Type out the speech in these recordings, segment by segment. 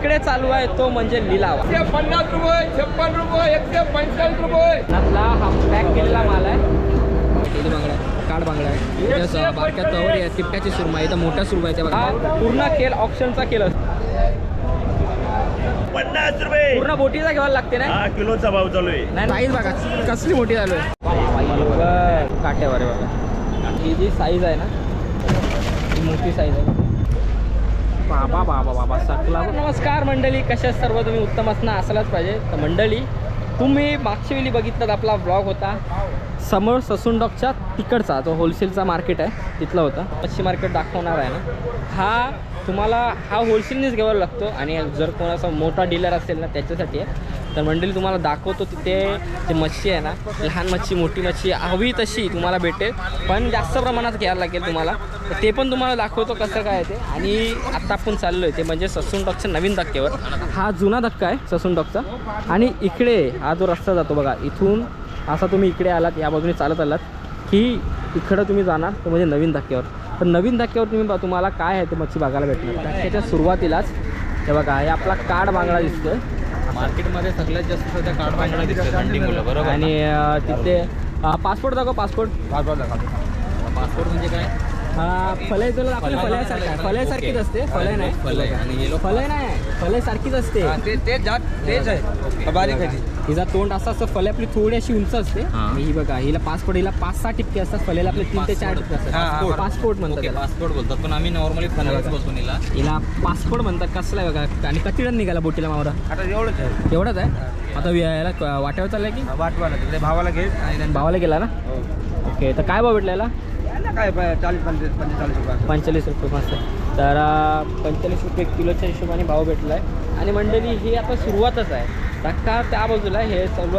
इकडे चालू आहे तो म्हणजे लिलाव. एकशे पन्नास रुपये छप्पन रुपये एकशे पंचेचाळीस रुपये. त्यातला हा पॅक केलेला माल आहे. बांगडा आहे, काड बांगडा आहे. त्याच्यात बारक्या तवरी आहे तिपट्याची सुरमई इथं मोठ्या सुरमई आहे बघा. पूर्ण खेळ ऑप्शनचा केलं. पन्नास रुपये. पूर्ण बोटीचा घ्यावा लागते ना? हा किलोचा भाव चालू आहे. नाही साईज बघा कसली मोठी काट्यावर आहे बघा. ही जी साईज आहे ना ही मोठी साईज आहे. बाबा बाबा बाबा सकला नमस्कार मंडळी कशा सर्व? तुम्ही उत्तम असणं असलाच पाहिजे. तर मंडळी तुम्ही मागच्या वेळी बघितलं आपला ब्लॉग होता? समोर ससुंडॉकच्या तिकडचा जो होलसेलचा मार्केट आहे तिथला होता. मच्छी मार्केट दाखवणार आहे ना? हा तुम्हाला हा होलसेलनेच घ्यावा लागतो. आणि जर कोणाचा मोठा डीलर असेल ना त्याच्यासाठी आहे. तर मंडळी तुम्हाला दाखवतो तिथे ते मच्छी आहे ना लहान मच्छी मोठी मच्छी हवी तशी तुम्हाला भेटेल. पण जास्त प्रमाणात घ्यायला लागेल तुम्हाला. ते पण तुम्हाला दाखवतो कसं काय आहे ते. आणि आत्ता आपण चाललो आहे ते म्हणजे ससून डॉकच्या नवीन धक्क्यावर. हा जुना धक्का आहे ससून डॉकचा आणि इकडे हा जो रस्ता जातो बघा इथून असा तुम्ही इकडे आलात या बाजूने चालत आलात की इकडं तुम्ही जाणार तो म्हणजे नवीन धक्क्यावर. तर नवीन धक्क्यावर तुम्ही तुम्हाला काय आहे ते मच्छी बघायला भेटणार. धक्क्याच्या सुरुवातीलाच हे बघा हे आपला काड बांगडा दिसतोय. मार्केटमध्ये सगळ्यात जास्त सध्या कार्ड बांगडा दिसतो थंडी मुलं बरोबर. आणि तिथे पासपोर्ट दाखव पासपोर्ट. पासपोर्ट म्हणजे काय? फलय तुला दाखवलं फलय. फलयासारखं फलयासारखीच असते. फलय नाही. फलय आणि फलय नाही. फलय सारखीच असते. ते ते जात तेच आहे. बारीक आहे हिचा तोंड असं असतं फले आपली थोडी अशी उंच असते. हा. आणि ही बघा हिला पासपोर्ट हिला पाच सहा टिपके असतात. फलेला आपले तीन ते चार टिपके हा, हा, असतात. पासपोर्ट म्हणतात. पासपोर्ट बोलतात. पण आम्ही नॉर्मली बोलतो नीला हिला पासपोर्ट म्हणतात. कसला आहे बघा? आणि किती रन निघाला बोटीला मावरा? आता एवढंच आहे. एवढाच आहे? आता याला क- वाट्यावर चाललाय की? वाटवाला भावाला नंतर- भावाला गेला ना? ओके तर काय भाव भेटला काय चाळीस पंचेचाळीस पंचेचाळीस रुपये पंचेचाळीस रुपये मस्त तर पंचेचाळीस रुपये किलोच्या हिशोबाने भाव भेटला आहे आणि मंडळी ही आता सुरुवातच आहे. धक्का त्या बाजूला हे सर्व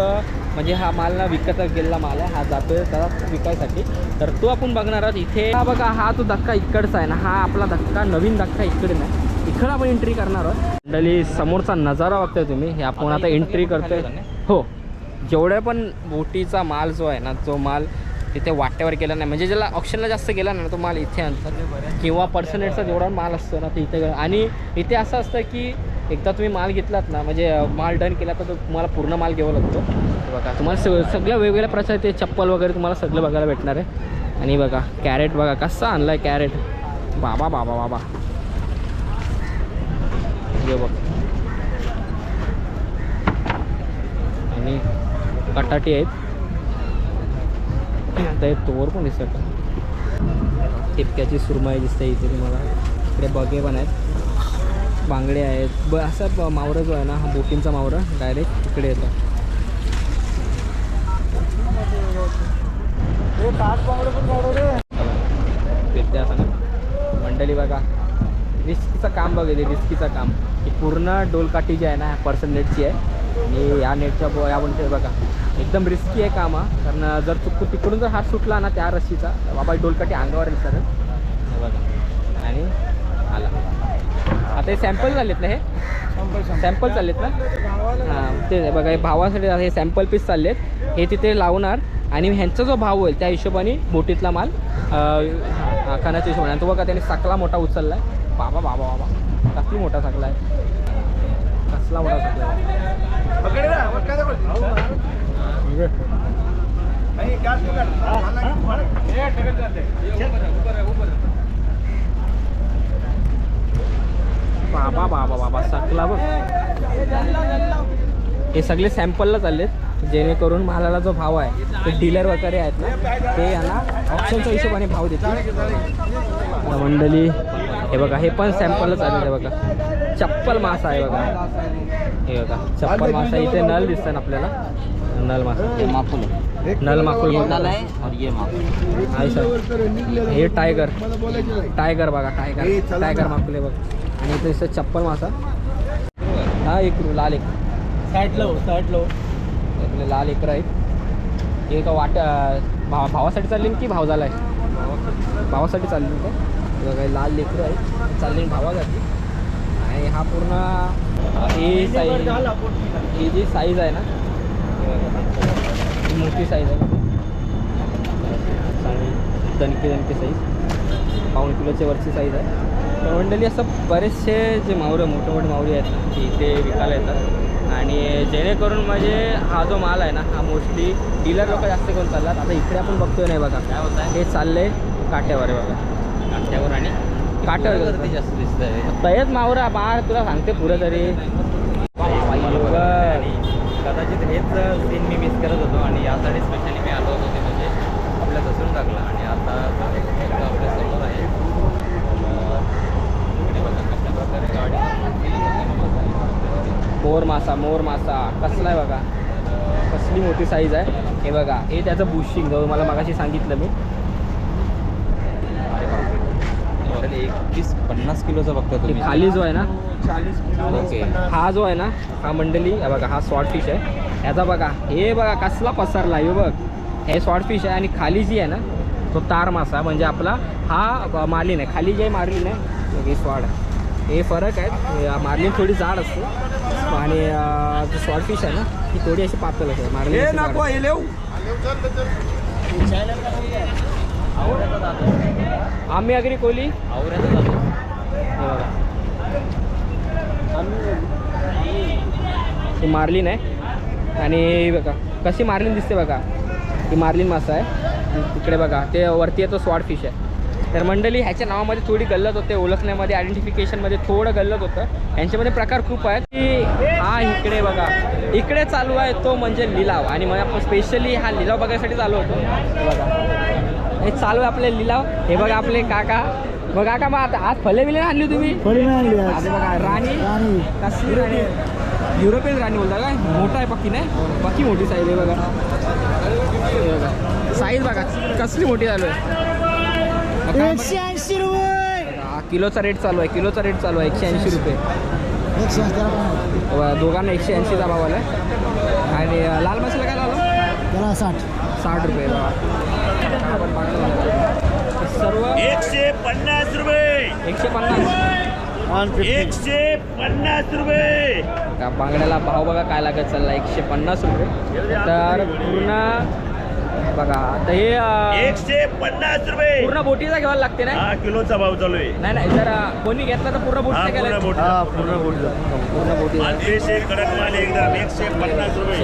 म्हणजे हा माल ना विकत गेलेला माल आहे. हा जातोय त्याला विकायसाठी. तर तो आपण बघणार आहोत. इथे हा बघा हा तो धक्का इकडचा आहे ना. हा आपला धक्का नवीन धक्का इकडे नाही. इकडं आपण एंट्री करणार आहोत. मंडळी समोरचा नजारा बघताय तुम्ही. हे आपण आता एंट्री करतोय. हो. जेवढ्या पण बोटीचा माल जो आहे ना तो माल तिथे वाट्यावर गेला नाही. म्हणजे ज्याला ऑप्शनला जास्त गेला ना तो माल इथे आणतात किंवा पर्सनेटचा जेवढा माल असतो ना ते इथे आणि इथे असं असतं की एकदा तुम्ही माल घेतलात ना म्हणजे माल डन केला तर तो तुम्हाला पूर्ण माल घ्यावा लागतो. बघा तुम्हाला स सगळ्या वेगवेगळ्या प्रकारचे चप्पल वगैरे तुम्हाला सगळं बघायला भेटणार आहे. आणि बघा कॅरेट बघा कसा आणला आहे कॅरेट बाबा बाबा बाबा. हे बघ. आणि बटाटे आहेत. आता हे तोवर पण दिसत टिपक्याची सुरमई दिसते इथे तुम्हाला. इकडे बगे पण आहेत. बांगडे आहेत. ब असा मावरं जो आहे ना हा बोटींचा मावरं डायरेक्ट इकडे येतो. फिरते असं ना. मंडळी बघा. रिस्कीचं काम बघितले रिस्कीचं काम. ही पूर्ण डोलकाठी जी आहे ना पर्सन नेटची आहे. आणि या नेटच्या बो या म्हणते बघा. एकदम रिस्की आहे काम. हा कारण जर चुकून तिकडून जर हात सुटला ना त्या रस्सीचा तर बाबा डोलकाठी अंगावर हे बघा. आणि आला. आता हे सॅम्पल झालेत ना हे? सॅम्पल चाललेत ना? हां ते बघा हे भावासाठी हे सॅम्पल पीस चाललेत. हे तिथे लावणार. आणि ह्यांचा जो भाव होईल त्या हिशोबाने बोटीतला माल अं, हा, खाण्याच्या हिशोबाने. आणि तो बघा त्याने सकला मोठा उचलला आहे बाबा बाबा बाबा. कसली मोठा सकला आहे कसला मोठा सकला आहे बाबा बाबा बाबा सकला बघ. हे सगळे सॅम्पलला चाललेत जेणेकरून मालाला जो भाव आहे ते डीलर वगैरे आहेत ना ते यांना ऑप्शनच्या हिशोबाने भाव देतील. मंडली हे बघा हे पण सॅम्पलला चाललेलं हे बघा. चप्पल मासा आहे बघा. हे बघा चप्पल मासा इथे नल दिसतात आपल्याला. नल मासा माफुल. नल माकुल नल आहे और ये माफुल. आहे सर. हे टायगर. टायगर बघा टायगर. टायगर माकुले बघ. आणि इथे दिसतं चप्पल मासा. हा एक लाल एक. साईडला साईडला आपले लाल एकर आहेत हे का वाट भावा भावासाठी चालली की भाव झाला आहे? भावासाठी चालली का? बघा लाल लेकरं आहेत चालली भावासाठी. आणि हा पूर्ण ही साईज ही जी साईज आहे ना मोठी साईज आहे. चांगली दणकी दणकी साईज पाऊण किलोच्या वरची साईज आहे. तर मंडळी असं बरेचसे जे मावरं मोठे मोठे मावरी आहेत ते इथे विकायला येतात. आणि जेणेकरून म्हणजे हा जो माल आहे ना हा मोस्टली डीलर लोक जास्त करून चालतात आता इकडे आपण बघतोय नाही बघा. काय होत आहे हे चाललंय काट्यावर आहे बघा. काट्यावर आणि काट्यावर जास्त. दिसत आहे तयच मावरा बा तुला सांगते पुरं तरी. कदाचित हेच सीन मी मिस करत होतो आणि यासाठी स्पेशली मी आलो होतो ते म्हणजे आपल्या दसून टाकला आणि आता आपल्यासमोर आहे. कशा प्रकारे गाडी मोर मासा मोर मासा. कसला आहे बघा? कसली मोठी साईज आहे. हे बघा हे त्याचं बुशिंग मला मगाशी सांगितलं मी. एकवीस पन्नास किलोचा बघता तुम्ही. खाली जो आहे ना ओके. हा जो आहे ना हा मंडली हे बघा हा स्वॉट फिश आहे. ह्याचा बघा हे बघा कसला पसरला हे बघ. हे स्वॉट फिश आहे आणि खाली जी आहे ना तो तार मासा म्हणजे आपला हा मार्लिन आहे. खाली जे मार्लिन आहे हे स्वाड हे फरक आहे हे मार्लिन थोडी जाड असते. आणि जो स्वॉट फिश आहे ना ही थोडी अशी पातळ असते मार्लिन अशी जाड असते. आवऱ्याचा जातो आम्ही अग्री जातो हे मार्लिन आहे. आणि बघा कशी मार्लिन दिसते बघा. ही मार्लिन मासा आहे. तिकडे बघा ते वरती आहे तो स्वॉट फिश आहे. तर मंडळी ह्याच्या नावामध्ये थोडी गल्लत होते ओळखण्यामध्ये आयडेंटिफिकेशनमध्ये थोडं गल्लत होतं. यांच्यामध्ये प्रकार खूप आहेत. की हा इकडे बघा. इकडे चालू आहे तो म्हणजे लिलाव. आणि मग आपण स्पेशली हा लिलाव बघायसाठी चालू होतो. बघा. हे चालू आहे आपले लिलाव. हे बघा आपले काका. मग काका मग आता आज फले बिले आणली तुम्ही? आता बघा राणी. कसली राणी युरोपियन राणी बोलता काय? मोठा आहे पक्की नाही? पक्की मोठी साईज आहे बघा. हे बघा. साईज बघा कसली मोठी चालू आहे. मग काय एकशे ऐंशी रुपये. बघा, हा किलोचा रेट चालू आहे किलोचा रेट चालू आहे एकशे ऐंशी रुपये. एकशे ऐंशी त्याला पण व दोघांना एकशे ऐंशीचा भाव आला आणि अं, लाल मसाला काय लावला? त्याला साठ. साठ रुपये. सर्व एकशे पन्नास रुपये. एकशे पन्नास. एकशे पन्नास रुपये. का बांगड्याला भाव बघा काय लागत चालला एकशे पन्नास रुपये. तर पूर्ण बघा. आता हे एकशे पन्नास रुपये. पूर्ण बोटीचा घ्यावा लागते ना हा किलोचा भाव चालू आहे. नाही नाही जर कोणी घेतला तर पूर्ण हा बोटीचा पूर्ण घ्यायला बोट पूर्ण बोलतो पूर्ण बोटीचा मालदेश एक कडक माल एकदम एकशे पन्नास रुपये.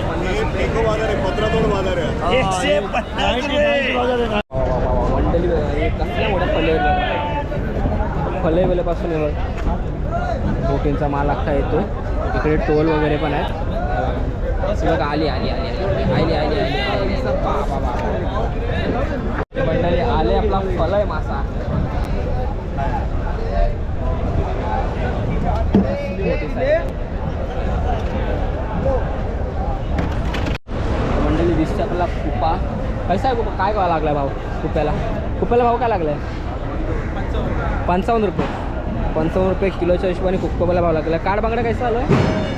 एकशे पन्नास रुपये. वा, वा, वा, वा, मंडळी बघा, हे कसल्या मोठ्या फले फले बोटींचा माल अख्खा येतो इकडे टोल वगैरे पण आहेत. हे लोक आली आली आली आली. आली आली आली मंडळी आले आपला फलय मासा. मंडळी दिसते आपला कुपा. कसा आहे कुपा काय लागलाय लागला भाव कुप्याला? कुप्याला भाव काय लागलाय? पंचावन्न रुपये. पंचावन्न रुपये किलोच्या हिशोबाने कुप्पाला भाव लागलाय. काड बांगडा कसा आलो आहे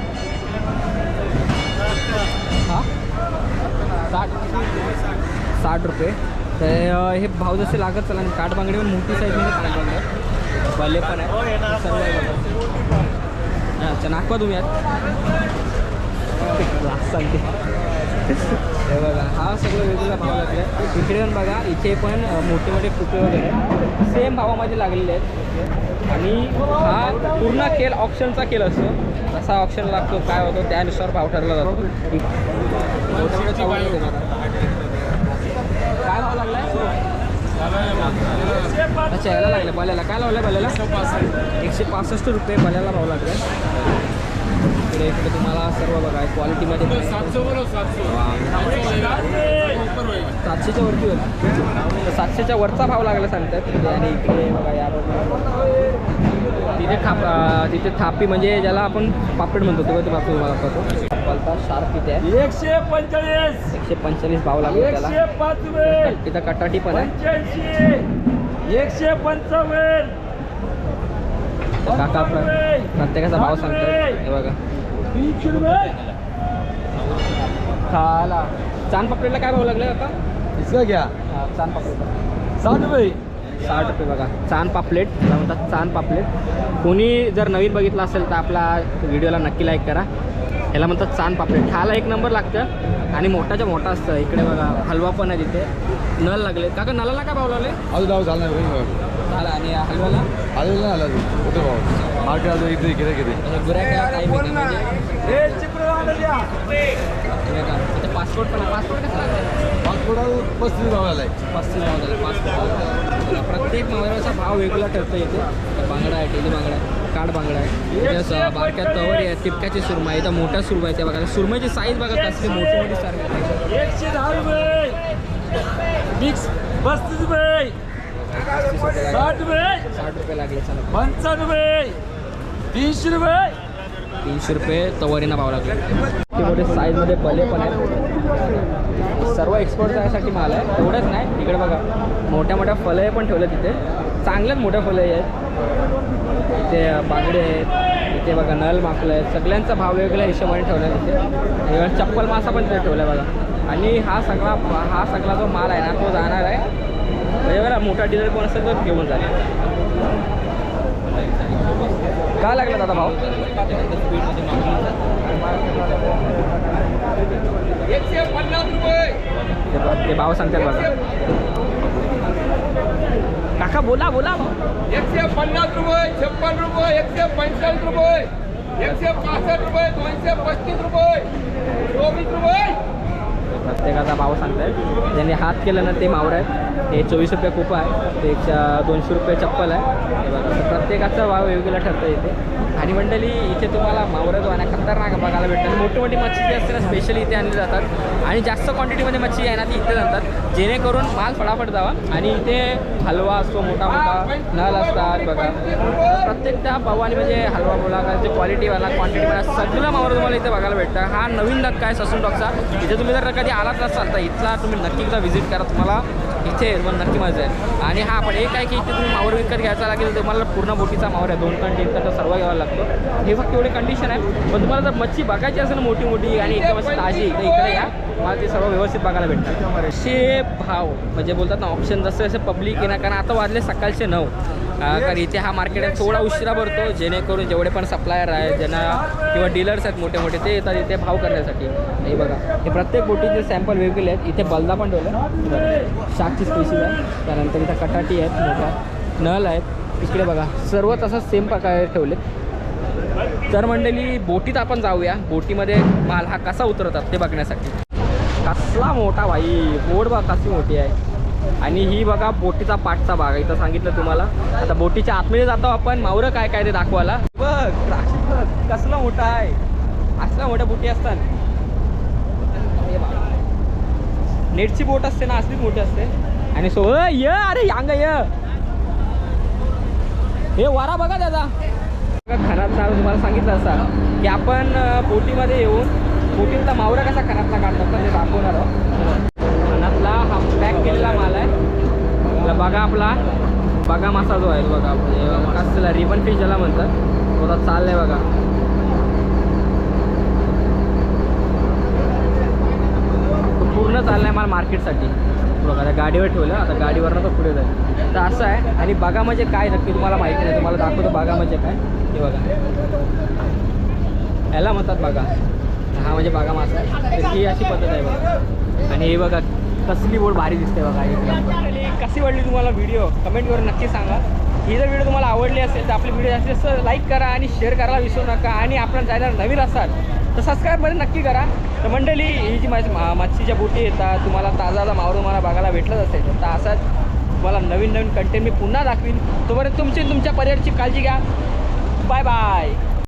साठ साठ रुपये. तर हे भाव जसे लागत चला आणि काठ बांगडी पण मोठी साईजमध्ये काठ आहे भले पण आहे. सर्व अच्छा नागवा तुम्ही आत सांगते. हे बघा हा सगळं वेगवेगळा भाव लागला. आहे इकडे पण बघा इथे पण मोठे मोठे कुपे वगैरे सेम भावामध्ये लागलेले आहेत. आणि हा पूर्ण केल ऑप्शनचा केल असतो. कसा ऑप्शन लागतो काय होतो त्यानुसार भाव ठरला जातो. काय भाव अच्छा याला लागलं बल्याला. काय लावलं बल्याला? एकशे पासष्ट रुपये बल्याला भाव लागलाय. इकडे इकडे तुम्हाला सर्व बघा क्वालिटीमध्ये सातशेच्या वरती तर सातशेच्या वरचा भाव लागला सांगतात. आणि इकडे बघा या तिथे थापी म्हणजे ज्याला आपण पापड म्हणतो तो ते पापड तुम्हाला दाखवतो? पलता शार्प इथे आहे? एकशे पंचेचाळीस. एकशे पंचेचाळीस भाव लागला त्याला. तिथं कटाटी पण आहे. एकशे पंचावन्न. काका प्र- प्रत्येकाचा भाव सांगतात हे बघा. खाला. चांद पापलेटला काय भाव लागला आता? इसका क्या? हा, चांद पापलेट साठ रुपये. साठ रुपये बघा. चांद पापलेट त्याला म्हणतात चांद पापलेट. कोणी जर नवीन बघितलं असेल तर आपला व्हिडिओला नक्की लाईक करा. ह्याला म्हणतात चांद पापलेट. ह्याला एक नंबर लागतं. आणि मोठाच्या मोठा असतं. इकडे बघा हलवा पण आहे तिथे. नल लागले. काका नलाला काय भाव लावले? अजून जाऊ झालं नाही झाला. आणि हलव्याला? आलेलं नाही आलं कुठे भाऊ मार्केट अजून इथे किती किती म्हणजे? पासपोर्ट पण आहे. पासपोर्ट कसं लागतं? पासपोर्ट पस्तीस भाव आलाय पस्तीस भाव झाला पासपोर्ट प्रत्येक मावळ्याचा भाव वेगळा ठरतो इथे. बांगडा आहे टेली बांगडा आहे काठ बांगडा आहे. बारक्यात तवरी आहे टिपक्याची सुरमई इथं मोठ्या सुरमई आहे त्या बघा. सुरमईची साईज बघा कसली मोठी मोठी सारखी एकशे दहा रुपये. मिक्स पस्तीस रुपये साठ रुपये साठ रुपये. लागले चला पंचावन्न रुपये. तीनशे रुपये. तीनशे रुपये तवारीना भाव लागले. ते मोठे साईजमध्ये पले पण आहेत. सर्व एक्सपोर्ट जाण्यासाठी माल आहे. एवढंच नाही इकडे बघा. मोठ्या मोठ्या फलंही पण ठेवले तिथे चांगल्याच मोठ्या फलंही आहेत. इथे बांगडे आहेत. इथे बघा नल माकलं आहेत. सगळ्यांचा भाव वेगळ्या हिशोबाने ठेवला आहे तिथे इव्हन चप्पल मासा पण तिथे ठेवला आहे बघा. आणि हा सगळा हा सगळा जो माल आहे ना तो जाणार आहे. म्हणजे बघा मोठा डीलर कोण असेल तर घेऊन जाणार काय लागला दादा भाव? एकशे भाव सांगतात बघा काका बोला बोला एकशे पन्नास रुपये छप्पन रुपये एकशे पंचेचाळीस रुपये एकशे पासष्ट रुपये दोनशे पस्तीस रुपये चोवीस रुपये। प्रत्येकाचा भाव सांगतायत. ज्यांनी हात केलं ना ते मावळं आहेत. हे चोवीस रुपये कुपं आहे. ते दोनशे रुपये चप्पल आहे. हे बघा प्रत्येकाचा भाव वेगवेगळा ठरतं इथे. आणि मंडळी इथे तुम्हाला मावरं जो खतरनाक बघायला भेटतात. मोठी मोठी मच्छी जी असते ना स्पेशली इथे आणली जातात. आणि जास्त क्वांटिटीमध्ये मच्छी आहे ना ती इथे जातात. जेणेकरून माल फटाफट जावा. आणि इथे हलवा असतो मोठा मोठा. नल असतात बघा. प्रत्येक त्या भावाने म्हणजे हलवा बोला का जे क्वालिटीवाला क्वांटिटीवाला सगळं मावरं तुम्हाला इथे बघायला भेटतं. हा नवीन धक्का आहे ससून डॉकचा इथे तुम्ही जर कधी आलात नसाल तर इथला तुम्ही नक्की एकदा व्हिजिट करा तुम्हाला. इथे मग नक्की मजा आहे आणि हा पण एक आहे की इथे तुम्ही मावर विकत घ्यायचा लागेल तर तुम्हाला पूर्ण बोटीचा मावर आहे. दोन टन तीन टन सर्व घ्यावा लागतो. हे फक्त एवढी कंडिशन आहे. पण तुम्हाला जर मच्छी बघायची असेल ना मोठी मोठी आणि इथे मस्त ताजी तर इकडे या मला ते सर्व व्यवस्थित बघायला भेटतात असे भाव म्हणजे बोलतात ना ऑप्शन जसं जसं पब्लिक आहे ना कारण आता वाजले सकाळचे नऊ. कारण इथे हा मार्केट आहे थोडा उशिरा भरतो जेणेकरून जेवढे पण सप्लायर आहेत ज्यांना किंवा डीलर्स आहेत मोठे मोठे ते येतात इथे भाव करण्यासाठी. हे बघा हे प्रत्येक बोटीचे सॅम्पल वेगवेगळे आहेत. इथे बलदा पण ठेवलं शाकची स्पेशल आहे. त्यानंतर इथं कटाटी आहेत मोठा नल आहेत. इकडे बघा सर्व तसंच सेम प्रकारे ठेवले. तर मंडळी बोटीत आपण जाऊया. बोटीमध्ये माल हा कसा उतरवतात ते बघण्यासाठी. कसला मोठा भाई बोट बघा कशी मोठी आहे. आणि ही बघा बोटीचा पाठचा भाग इथं सांगितलं तुम्हाला. आता बोटीच्या आतमध्ये जातो आपण. मावरं काय काय ते दाखवायला. बघ राशीद बघ कसला मोठा आहे. असला मोठ्या बोटी असतात नेटची बोट असते ना असलीच मोठी असते. आणि सो ये य अरे यांग य. हे वारा बघा त्याचा. खराब झालं तुम्हाला सांगितलं असा. की आपण बोटीमध्ये येऊन बोटींचा मावरा कसा खराबला काढतात ना ते दाखवणार आहोत खणातला हा पॅक केलेला माल आहे आपला बघा आपला. बघा मासा जो आहे बघा म्हणजे कसला रिबन फिश ज्याला म्हणतात. थोडा आता चाललाय बघा. तो पूर्ण चाललाय मला मार्केटसाठी. बघा आता गाडीवर ठेवलं आता गाडीवरनं तो पुढे जाईल. तर असं आहे. आणि बघा म्हणजे काय नक्की तुम्हाला माहिती नाही तुम्हाला दाखवतो बघा म्हणजे काय. हे बघा. याला म्हणतात बघा. हा म्हणजे बागा मासा. ही अशी पद्धत आहे बघा. आणि हे बघा कसली बोट भारी दिसते बघा एक कशी वाटली तुम्हाला व्हिडिओ कमेंट नक्की सांगा. ही जर व्हिडिओ तुम्हाला आवडली असेल तर आपली व्हिडिओ जास्तीत जास्त लाईक करा आणि शेअर करायला विसरू नका. आणि आपण जायला नवीन असाल तर सबस्क्राईबमध्ये नक्की करा. तर मंडळी ही जी माझी मा- मच्छीच्या बोटी येतात तुम्हाला ताजा मावरून मला बघायला भेटलंच असेल तर असाच तुम्हाला नवीन नवीन कंटेंट मी पुन्हा दाखवीन. तोपर्यंत तुमची तुमच्या परिवारची काळजी घ्या. Bye bye